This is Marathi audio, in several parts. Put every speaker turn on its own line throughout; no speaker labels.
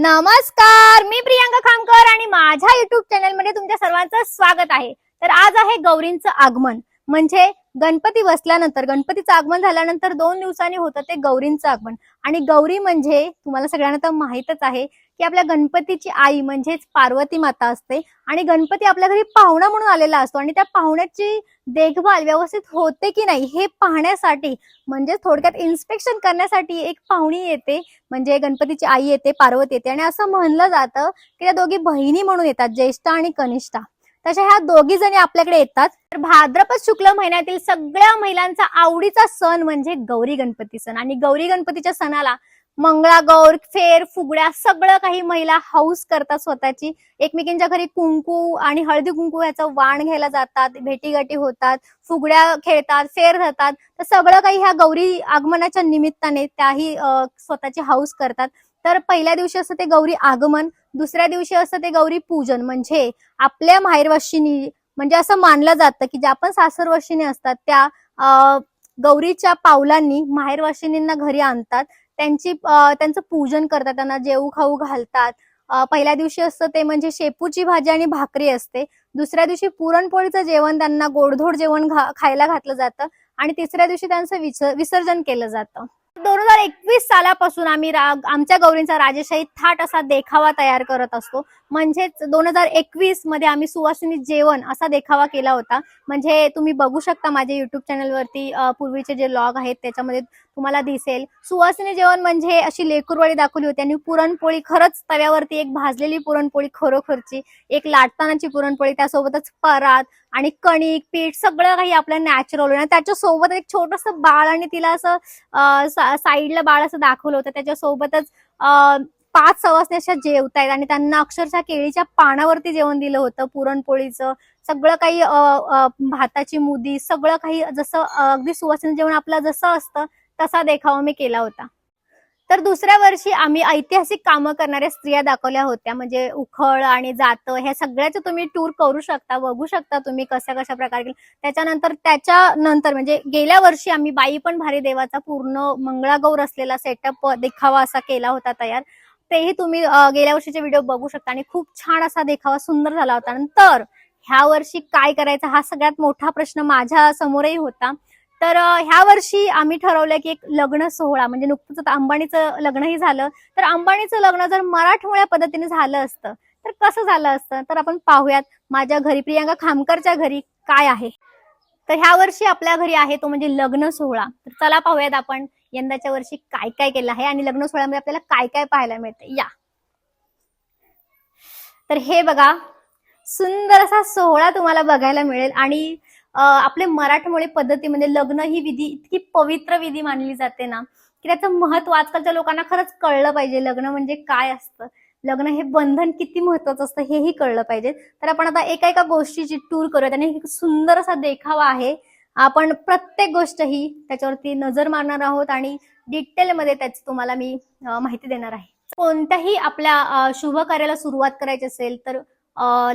नमस्कार मी प्रियांका खामकर आणि माझ्या युट्यूब चॅनलमध्ये तुमच्या सर्वांचं स्वागत आहे. तर आज आहे गौरींचं आगमन. म्हणजे गणपती बसल्यानंतर गणपतीचं आगमन झाल्यानंतर दोन दिवसांनी होतं ते गौरींचं आगमन. आणि गौरी म्हणजे तुम्हाला सगळ्यांना तर माहीतच आहे की आपल्या गणपतीची आई म्हणजेच पार्वती माता असते आणि गणपती आपल्या घरी पाहुणा म्हणून आलेला असतो आणि त्या पाहुण्याची देखभाल व्यवस्थित होते की नाही हे पाहण्यासाठी म्हणजे थोडक्यात इन्स्पेक्शन करण्यासाठी एक पाहुणी येते म्हणजे गणपतीची आई येते पार्वती येते आणि असं म्हणलं जातं की त्या दोघी बहिणी म्हणून येतात ज्येष्ठा आणि कनिष्ठा. तशा ह्या दोघी जणी आपल्याकडे येतात. तर भाद्रपद शुक्ल महिन्यातील सगळ्या महिलांचा आवडीचा सण म्हणजे गौरी गणपती सण आणि गौरी गणपतीच्या सणाला मंगळागौर फेर फुगड्या सगळं काही महिला हाऊस करतात स्वतःची. एकमेकींच्या घरी कुंकू आणि हळदी कुंकू ह्याचं वाण घ्यायला जातात भेटीगाठी होतात फुगड्या खेळतात फेर धरतात. तर सगळं काही ह्या गौरी आगमनाच्या निमित्ताने त्याही स्वतःची हाऊस करतात. तर पहिल्या दिवशी असतं ते गौरी आगमन दुसऱ्या दिवशी असतं ते गौरी पूजन. म्हणजे आपल्या माहेरवाशिनी म्हणजे असं मानलं जातं की ज्या पण सासरवाशिनी असतात त्या गौरीच्या पावलांनी माहेरवाशिनींना घरी आणतात. त्यांची त्यांचं पूजन करतात त्यांना जेऊ खाऊ घालतात. पहिल्या दिवशी असतं ते म्हणजे शेपूची भाजी आणि भाकरी असते. दुसऱ्या दिवशी पुरणपोळीचं जेवण त्यांना गोडधोड जेवण खायला घातलं जातं. आणि तिसऱ्या दिवशी त्यांचं विसर्जन केलं जातं. दोन हजार एकवीस सालापासून आम्ही आमच्या गौरींचा राजेशाही थाट असा देखावा तयार करत असतो. म्हणजेच दोन हजार एकवीसमध्ये आम्ही सुवासिनी जेवण असा देखावा केला होता. म्हणजे तुम्ही बघू शकता माझ्या युट्यूब चॅनलवरती पूर्वीचे जे लॉग आहेत त्याच्यामध्ये तुम्हाला दिसेल. सुवासिनी जेवण म्हणजे अशी लेकुरवाळी दाखवली होती आणि पुरणपोळी खरंच तव्यावरती एक भाजलेली पुरणपोळी खरोखरची एक लाटतानाची पुरणपोळी त्यासोबतच परात आणि कणिक पीठ सगळं काही आपलं नॅचरल आणि त्याच्यासोबत एक छोटस बाळ आणि तिला असं साईडला बाळ असं दाखवलं होतं. त्याच्यासोबतच पाच सवासने अशा जेवतायत आणि त्यांना अक्षरशः केळीच्या पानावरती जेवण दिलं होतं पुरणपोळीचं. सगळं काही भाताची मुदी सगळं काही जसं अगदी सुवासिनी जेवण आपलं जसं असतं तसा देखावा मी केला होता. तर दुसऱ्या वर्षी आम्ही ऐतिहासिक कामं करणाऱ्या स्त्रिया दाखवल्या होत्या. म्हणजे उखळ आणि जातं ह्या सगळ्याचं तुम्ही टूर करू शकता बघू शकता तुम्ही कशा कशा प्रकारे त्याच्यानंतर त्याच्यानंतर म्हणजे गेल्या वर्षी आम्ही बाई पण भारी देवाचा पूर्ण मंगळागौर असलेला सेटअप देखावा असा केला होता तयार. तेही तुम्ही गेल्या वर्षीचे व्हिडिओ बघू शकता आणि खूप छान असा देखावा सुंदर झाला होता. नंतर ह्या वर्षी काय करायचं हा सगळ्यात मोठा प्रश्न माझ्या समोरही होता. तर ह्या वर्षी आम्ही ठरवलं की एक लग्न सोहळा म्हणजे नुकतंच अंबाणीचं अंबानीचं लग्नही झालं. तर अंबाणीचं लग्न जर मराठमोळ्या पद्धतीने झालं असतं तर कसं झालं असतं? तर आपण पाहूयात माझ्या घरी प्रियांका खामकरच्या घरी काय आहे? तर ह्या वर्षी आपल्या घरी आहे तो म्हणजे लग्न सोहळा. तर चला पाहूयात आपण यंदाच्या वर्षी काय काय केलं आहे आणि लग्न सोहळ्यामध्ये आपल्याला काय काय पाहायला मिळते या. तर हे बघा सुंदर असा सोहळा तुम्हाला बघायला मिळेल आणि आपले मराठमोळे पद्धतीमध्ये लग्न ही विधी इतकी पवित्र विधी मानली जाते ना की त्याचं महत्त्व आजकालच्या लोकांना खरंच कळलं पाहिजे. लग्न म्हणजे काय असतं? लग्न हे बंधन किती महत्वाचं असतं हेही कळलं पाहिजे. तर आपण आता एका एका गोष्टीची टूर करूयात आणि सुंदर असा देखावा आहे. आपण प्रत्येक गोष्ट ही त्याच्यावरती नजर मारणार आहोत आणि डिटेलमध्ये त्याची तुम्हाला मी माहिती देणार आहे. कोणत्याही आपल्या शुभ कार्याला सुरुवात करायची असेल तर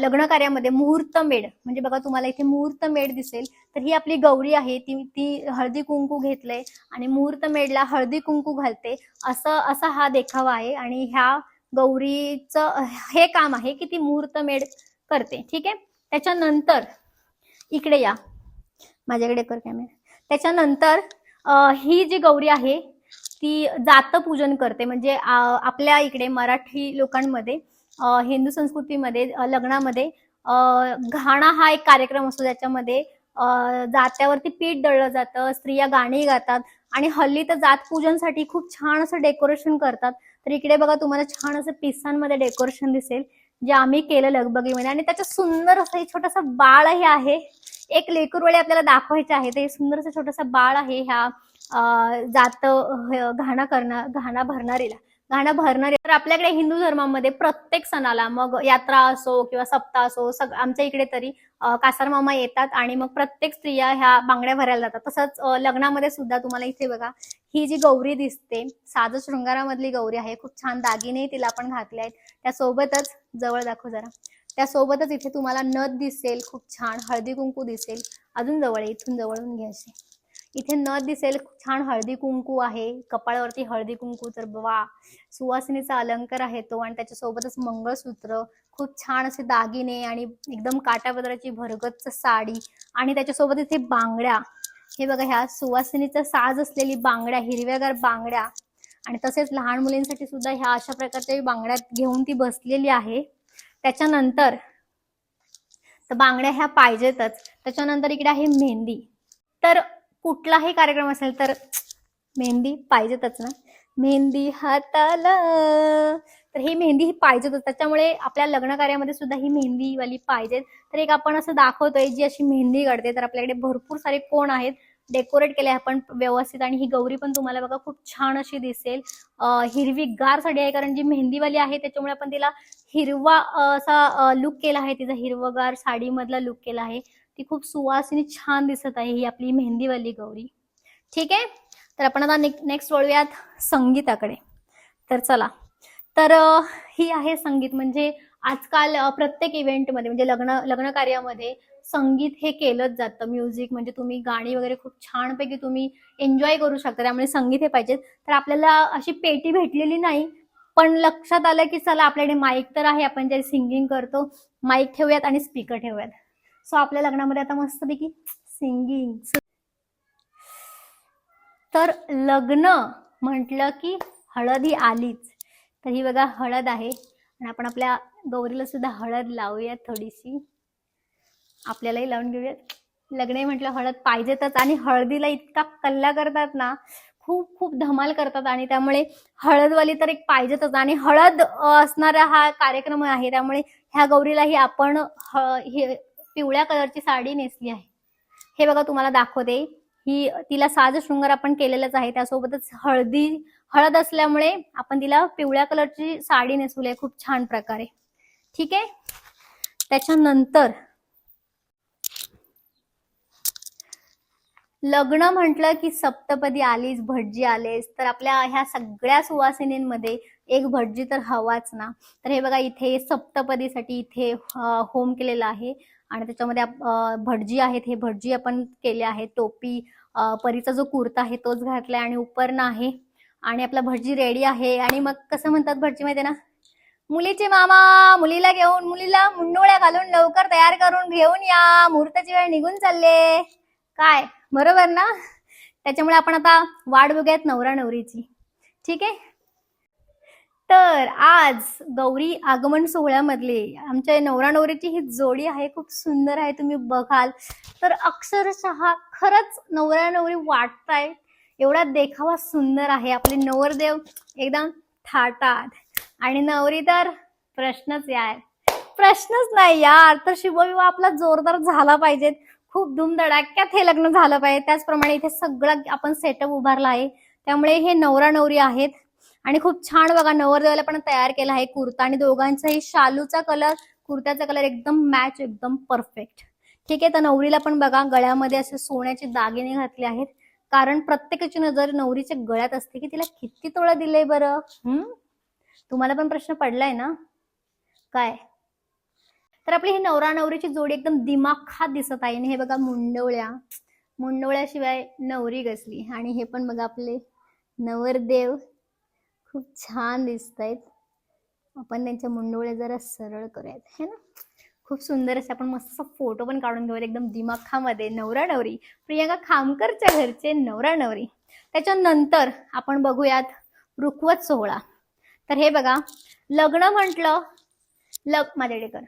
लग्न कार्यामध्ये मुहूर्त मेढ. म्हणजे बघा तुम्हाला इथे मुहूर्त मेढ दिसेल. तर ही आपली गौरी आहे ती ती हळदी कुंकू घेतलंय आणि मुहूर्त मेढला हळदी कुंकू घालते. असं असा हा देखावा आहे आणि ह्या गौरीचं हे काम आहे की ती मुहूर्त मेढ करते. ठीक आहे? त्याच्यानंतर इकडे या. माझ्याकडे कर कॅमेरा त्याच्यानंतर ही जी गौरी आहे ती जात पूजन करते. म्हणजे आपल्या इकडे मराठी लोकांमध्ये हिंदू संस्कृतीमध्ये लग्नामध्ये घाणा हा एक कार्यक्रम असतो ज्याच्यामध्ये जात्यावरती पीठ दळलं जातं स्त्रिया गाणी गातात आणि हल्ली तर जात पूजनसाठी खूप छान असं डेकोरेशन करतात. तर इकडे बघा तुम्हाला छान असं पिसांमध्ये डेकोरेशन दिसेल जे आम्ही केलं लगबगीमध्ये आणि त्याचं सुंदर असं एक छोटंसं बाळही आहे. एक लेकरवळी आपल्याला दाखवायचे आहे. ते सुंदर असं छोटंसं बाळ आहे ह्या जात घाण घाणा करणार घाणा भरणारीला. घाणा भरणारी तर आपल्याकडे हिंदू धर्मामध्ये प्रत्येक सणाला मग यात्रा असो किंवा सप्ताह असो सग आमच्या इकडे तरी कासारमामा येतात आणि मग प्रत्येक स्त्रिया ह्या बांगड्या भरायला जातात. तसंच लग्नामध्ये सुद्धा तुम्हाला इथे बघा ही जी गौरी दिसते साज शृंगारामधली गौरी आहे. खूप छान दागिने तिला आपण घातले आहेत. त्यासोबतच जवळ दाखव जरा. त्यासोबतच इथे तुम्हाला नथ दिसेल खूप छान. हळदी कुंकू दिसेल. अजून जवळ इथून जवळून घ्यायचे इथे नथ दिसेल छान हळदी कुंकू आहे कपाळावरती हळदी कुंकू तर वा सुवासिनीचा अलंकार आहे तो आणि त्याच्यासोबतच मंगळसूत्र खूप छान असे दागिने आणि एकदम काटापदराची भरगच्च साडी आणि त्याच्यासोबत इथे बांगड्या. हे बघा ह्या सुवासिनीचा साज असलेली बांगड्या हिरव्यागार बांगड्या आणि तसेच लहान मुलींसाठी सुद्धा ह्या अशा प्रकारच्या बांगड्या घेऊन ती बसलेली आहे. त्याच्यानंतर तर बांगड्या ह्या पाहिजेतच. त्याच्यानंतर इकडे आहे मेहंदी. तर कुठलाही कार्यक्रम असेल तर मेहंदी पाहिजेतच ना. मेहंदी हाताला. तर ही मेहंदी ही पाहिजेतच. त्याच्यामुळे आपल्या लग्न कार्यामध्ये सुद्धा ही मेहंदीवाली पाहिजेत. तर एक आपण असं दाखवतोय जी अशी मेहंदी काढते तर आपल्याकडे भरपूर सारे कोण आहेत. डेकोरेट केले आपण व्यवस्थित आणि ही गौरी पण तुम्हाला बघा खूप छान अशी दिसेल. हिरवी गार साडी आहे कारण जी मेहंदीवाली आहे त्याच्यामुळे आपण तिला हिरवा असा लुक केला आहे. तिचा हिरवगार साडीमधला लुक केला आहे. ती खूप सुवासिनी छान दिसत आहे ही आपली मेहंदीवाली गौरी. ठीक आहे? तर आपण आता नेक्स्ट वळूयात संगीताकडे. तर चला. तर ही आहे संगीत म्हणजे आजकाल प्रत्येक इव्हेंटमध्ये म्हणजे लग्न लग्न कार्यामध्ये संगीत हे केलंच जातं. म्युझिक म्हणजे तुम्ही गाणी वगैरे खूप छानपैकी तुम्ही एन्जॉय करू शकता. त्यामुळे संगीत हे पाहिजे तर आपल्याला अशी पेटी भेटलेली नाही पण लक्षात आलं की चला आपल्याकडे माईक तर आहे आपण जे सिंगिंग करतो माईक ठेवूयात आणि स्पीकर ठेवूयात. सो आपल्या लग्नामध्ये आता मस्तपैकी सिंगिंग तर लग्न म्हटलं की हळद ही आलीच. तर ही बघा हळद आहे. आणि आपण आपल्या गौरीला सुद्धा हळद लावूयात थोडीशी. आपल्यालाही लावून घेऊयात. लग्न म्हटलं हळद पाहिजेतच. आणि हळदीला इतका कल्ला करतात ना खूप खूप धमाल करतात आणि त्यामुळे हळदवाली तर एक पाहिजेतच आणि हळद असणारा हा कार्यक्रम आहे. त्यामुळे ह्या गौरीलाही आपण हे पिवळ्या कलरची साडी नेसली आहे. हे बघा तुम्हाला दाखवते. ही तिला साज शृंगार आपण केलेलाच आहे. त्यासोबतच हळदी हळद असल्यामुळे आपण तिला पिवळ्या कलरची साडी नेसवली आहे. खूप छान प्रकारे. ठीक आहे? त्याच्यानंतर लग्न म्हटलं की सप्तपदी आलीच भटजी आलेस तर आपल्या ह्या सगळ्या सुवासिनींमध्ये एक भटजी तर हवाच ना. तर हे बघा इथे सप्तपदीसाठी इथे होम केलेला आहे. आणि त्याच्यामध्ये भटजी आहेत हे भटजी आपण केले आहे टोपी परीचा जो कुर्ता आहे तोच घातलाय आणि उपरणं आहे. आणि आपला भटजी रेडी आहे. आणि मग कसं म्हणतात भटजी माहिती ना? मुलीचे मामा मुलीला घेऊन मुलीला मुंडोळ्या घालून लवकर तयार करून घेऊन या. मुहूर्ताची वेळ निघून चालले काय? बरोबर ना? त्याच्यामुळे आपण आता वाट बघूयात नवरा नवरीची. ठीक आहे? तर आज गौरी आगमन सोहळ्यामधले आमच्या नवरा नवरीची ही जोडी आहे खूप सुंदर आहे तुम्ही बघाल. तर अक्षरशः खरंच नवरा नवरी वाटताय. एवढा देखावा सुंदर आहे. आपले नवरदेव एकदम थाटात. आणि नवरी तर प्रश्नच यार. प्रश्नच नाही यार. तर शुभविवाह आपला जोरदार झाला पाहिजे खूप धुमधडाक्यात हे लग्न झालं पाहिजे. त्याचप्रमाणे इथे सगळं आपण सेटअप उभारला आहे. त्यामुळे हे नवरा नवरी आहेत. आणि खूप छान बघा नवरदेवाला पण तयार केला आहे कुर्ता. आणि दोघांचाही शालूचा कलर कुर्त्याचा कलर एकदम मॅच एकदम परफेक्ट ठीक आहे तर नवरीला पण बघा गळ्यामध्ये असे सोन्याचे दागिने घातले आहेत. कारण प्रत्येकाची नजर नवरीच्या गळ्यात असते की तिला किती तोळा दिलंय बरं? हम्म? तुम्हाला पण प्रश्न पडलाय ना? काय? तर आपली ही नवरा नवरीची जोडी एकदम दिमाखात दिसत आहे. आणि हे बघा मुंडवळ्या. मुंडवळ्याशिवाय नवरी गसली आणि हे पण बघा आपले नवरदेव. खूप छान दिसत आहेत आपण त्यांच्या मुंडवळ्या जरा सरळ करूयात. है ना? खूप सुंदर असे आपण मस्त फोटो पण काढून घेऊयात एकदम दिमाखामध्ये. नवरा नवरी प्रियांका खामकरच्या घरचे नवरा नवरी त्याच्यानंतर आपण बघूयात रुखवत सोहळा. तर हे बघा लग्न म्हटलं लग माझ्याकडे कर.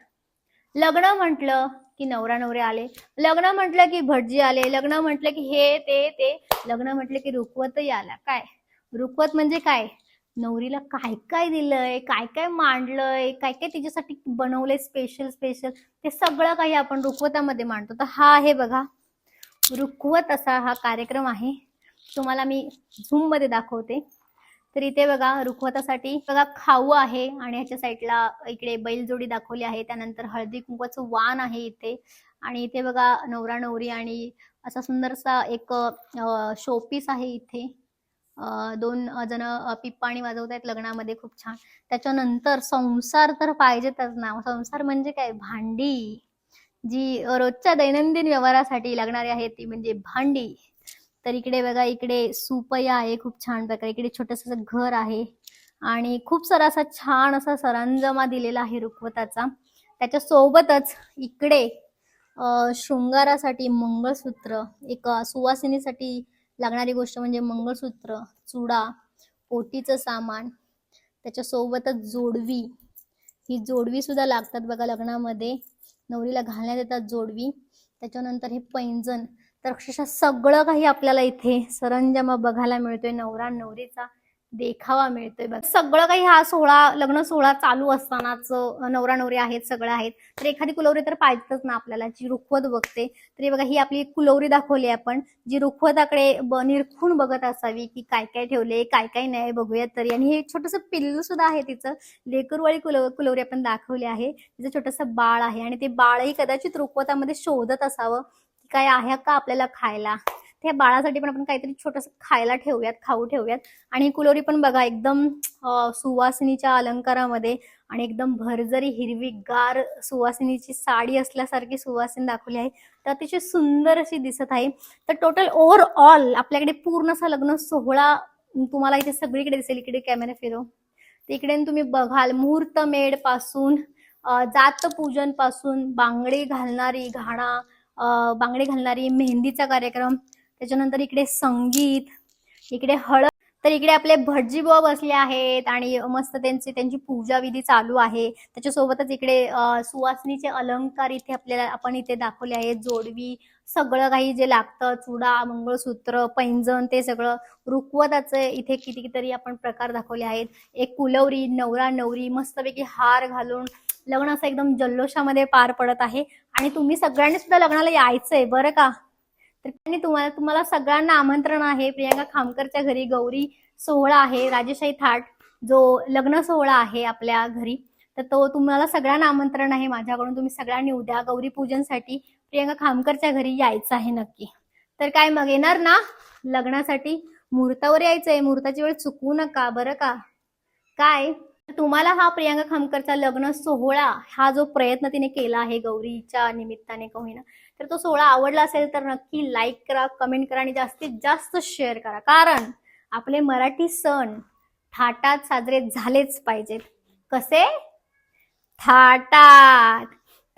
लग्न म्हटलं की नवरा नवरे आले लग्न म्हटलं की भटजी आले लग्न म्हटलं की हे ते ते लग्न म्हटलं की रुखवतही आला. काय? रुखवत म्हणजे काय? नवरीला काय काय दिलंय काय काय मांडलंय काय काय तिच्यासाठी बनवलंय स्पेशल स्पेशल ते सगळं काही आपण रुखवतामध्ये मांडतो. तर हा आहे बघा रुखवत असा हा कार्यक्रम आहे. तुम्हाला मी झूममध्ये दाखवते. तर इथे बघा रुखवतासाठी बघा खाऊ आहे आणि ह्याच्या साईडला इकडे बैलजोडी दाखवली आहे. त्यानंतर हळदी कुंकवाचं वाण आहे इथे. आणि इथे बघा नवरा नवरी आणि असा सुंदरसा एक शोपीस आहे इथे. दोन जण पिप्पाणी वाजवत आहेत लग्नामध्ये खूप छान. त्याच्यानंतर संसार तर पाहिजेतच ना. संसार म्हणजे काय? भांडी. जी रोजच्या दैनंदिन व्यवहारासाठी लागणारी आहे ती म्हणजे भांडी. तर इकडे बघा इकडे सुपया आहे खूप छान प्रकारे. इकडे छोटस घर आहे. आणि खूप सारा असा छान असा सरंजमा दिलेला आहे रुखवताचा त्याच्या सोबतच इकडे शृंगारासाठी मंगळसूत्र एक सुवासिनीसाठी लागणारी गोष्ट म्हणजे मंगळसूत्र चुडा पोटीचं सामान त्याच्या सोबतच जोडवी. ही जोडवी सुद्धा लागतात बघा लग्नामध्ये. नवरीला घालण्यात येतात जोडवी. त्याच्यानंतर हे पैंजण. तर अक्षरशः सगळं काही आपल्याला इथे सरंजामा बघायला मिळतोय नवरा नवरीचा देखावा मिळतोय. बघ सगळं काही हा सोहळा लग्न सोहळा चालू असतानाच नवरा नवरी आहेत सगळं आहेत. तर एखादी कुलवरी तर पाहिजेच ना आपल्याला जी रुखवत बघते. तर हे बघा ही आपली कुलवरी दाखवली आपण जी रुखवताकडे निरखून बघत असावी की काय काय ठेवले काय काय नाही बघूयात तरी. आणि हे छोटस पिल्लू सुद्धा आहे तिचं लेकरवाळी कुलव कुलवरी आपण दाखवली आहे. तिचं छोटस बाळ आहे आणि ते बाळही कदाचित रुखवतामध्ये शोधत असावं. की काय आहे का आपल्याला खायला? त्या बाळासाठी पण आपण काहीतरी छोटस खायला ठेवूयात खाऊ ठेवूयात. आणि कुलोरी पण बघा एकदम सुवासिनीच्या अलंकारामध्ये आणि एकदम भरजरी हिरवीगार सुवासिनीची साडी असल्यासारखी सुवासिनी दाखवली आहे तर अतिशय सुंदर अशी दिसत आहे. तर टोटल ओव्हरऑल आपल्याकडे पूर्ण असा लग्न सोहळा तुम्हाला इथे सगळीकडे दिसेल. इकडे कॅमेरा फिरव. तिकडे तुम्ही बघाल मुहूर्त मेडपासून जात पूजनपासून बांगडी घालणारी घाणा बांगडे घालणारी मेहंदीचा कार्यक्रम. त्याच्यानंतर इकडे संगीत इकडे हळद. तर इकडे आपले भटजी बुवा बसले आहेत आणि मस्त त्यांची त्यांची पूजा विधी चालू आहे. त्याच्यासोबतच इकडे सुवासनीचे अलंकार इथे आपल्याला आपण इथे दाखवले आहेत. जोडवी सगळं काही जे लागतं चुडा मंगळसूत्र पैंजण ते सगळं रुखवताचं इथे कितीतरी आपण प्रकार दाखवले आहेत. एक कुलवरी नवरा नवरी मस्तपैकी हार घालून लग्न असं एकदम जल्लोषामध्ये पार पडत आहे. आणि तुम्ही सगळ्यांनी सुद्धा लग्नाला यायचंय बरं का? तर तुम्हाला तुम्हाला सगळ्यांना आमंत्रण आहे. प्रियांका खामकरच्या घरी गौरी सोहळा आहे राजेशाही थाट जो लग्न सोहळा आहे आपल्या घरी तर तो तुम्हाला सगळ्यांना आमंत्रण आहे. माझ्याकडून तुम्ही सगळ्यांनी उद्या गौरी पूजनसाठी प्रियांका खामकरच्या घरी यायचं आहे नक्की. तर काय मग येणार ना? लग्नासाठी? मुहूर्तावर यायचंय. मुहूर्ताची वेळ चुकवू नका बरं का? काय? तुम्हाला हा प्रियांका खामकरचा लग्न सोहळा हा जो प्रयत्न तिने केला आहे गौरीच्या निमित्ताने का होईना तर तो सोहळा आवडला असेल तर नक्की लाईक करा कमेंट करा आणि जास्तीत जास्त शेअर करा. कारण आपले मराठी सण थाटात साजरे झालेच पाहिजेत. कसे? थाटात.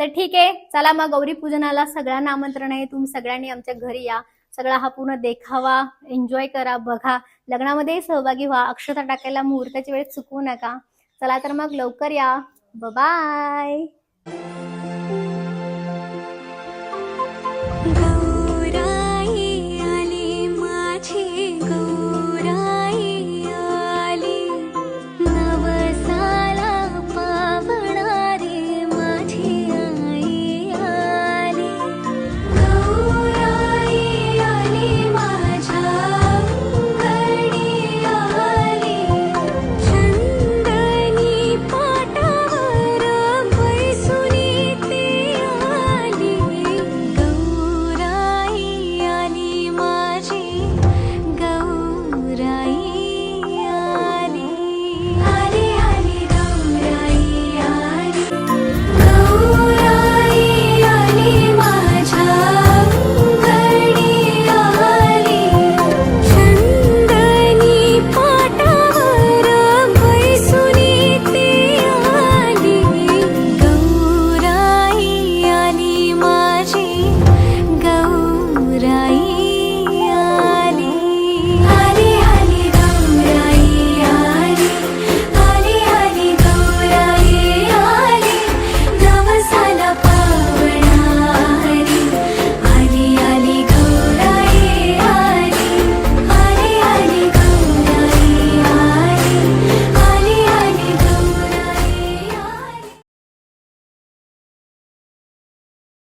तर ठीक आहे चला मग गौरी पूजनाला सगळ्यांना आमंत्रण आहे. तुम्ही सगळ्यांनी आमच्या घरी या. सगळा हा पूर्ण देखावा एन्जॉय करा बघा. लग्नामध्ये सहभागी व्हा. अक्षता टाकायला मुहूर्ताची वेळ चुकवू नका. चला तर मग लवकर या. बाय